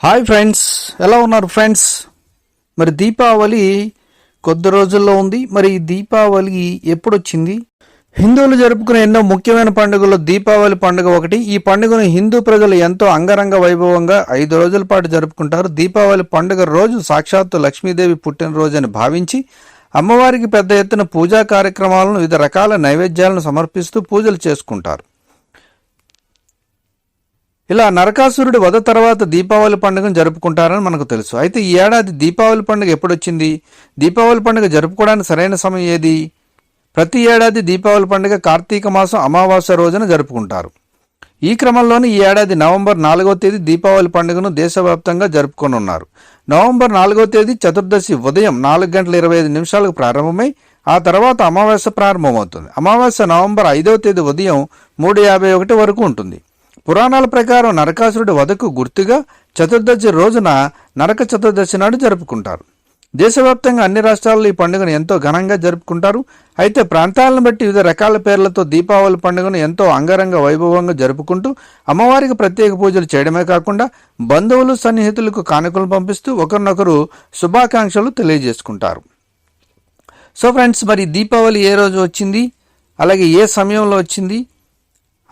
Hi friends ఎలా ఉన్నారు friends మరి దీపావళి కొద్ది రోజుల్లో ఉంది. మరి ఈ దీపావళి ఎప్పుడు వచ్చింది హిందువులు జరుపుకునే ఎన్నో ముఖ్యమైన పండుగల్లో దీపావళి పండుగ ఒకటి. ఈ పండుగను హిందూ ప్రజలు ఎంతో అంగరంగ వైభవంగా ఐదు రోజుల పాటు జరుపుకుంటారు. దీపావళి పండుగ రోజు సాక్షాత్తు లక్ష్మీదేవి పుట్టినరోజు అని భావించి అమ్మవారికి పెద్ద ఎత్తున పూజా కార్యక్రమాలను వివిధ రకాల నైవేద్యాలను సమర్పిస్తూ పూజలు చేసుకుంటారు. ఇలా నరకాసురుడి వధ తర్వాత దీపావళి పండుగను జరుపుకుంటారని మనకు తెలుసు. అయితే ఈ ఏడాది దీపావళి పండుగ ఎప్పుడొచ్చింది? దీపావళి పండుగ జరుపుకోవడానికి సరైన సమయం ఏది? ప్రతి ఏడాది దీపావళి పండుగ కార్తీక మాసం అమావాస్య రోజున జరుపుకుంటారు. ఈ క్రమంలోనే ఈ ఏడాది నవంబర్ నాలుగో తేదీ దీపావళి పండుగను దేశవ్యాప్తంగా జరుపుకోనున్నారు. నవంబర్ నాలుగో తేదీ చతుర్దశి ఉదయం నాలుగు గంటల ఇరవై ఐదు నిమిషాలకు ప్రారంభమై ఆ తర్వాత అమావాస్య ప్రారంభమవుతుంది. అమావాస్య నవంబర్ ఐదవ తేదీ ఉదయం మూడు యాభై ఒకటి వరకు ఉంటుంది. పురాణాల ప్రకారం నరకాసురుడి వధకు గుర్తుగా చతుర్దశి రోజున నరక చతుర్దశి నాడు జరుపుకుంటారు. దేశవ్యాప్తంగా అన్ని రాష్ట్రాల్లో ఈ పండుగను ఎంతో ఘనంగా జరుపుకుంటారు. అయితే ప్రాంతాలను బట్టి వివిధ రకాల పేర్లతో దీపావళి పండుగను ఎంతో అంగరంగ వైభవంగా జరుపుకుంటూ అమ్మవారికి ప్రత్యేక పూజలు చేయడమే కాకుండా బంధువులు సన్నిహితులకు కానుకలు పంపిస్తూ ఒకరినొకరు శుభాకాంక్షలు తెలియజేసుకుంటారు. సో ఫ్రెండ్స్ మరి దీపావళి ఏ రోజు వచ్చింది? అలాగే ఏ సమయంలో వచ్చింది?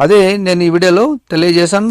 అదే నేను ఈ వీడియోలో తెలియజేశాను.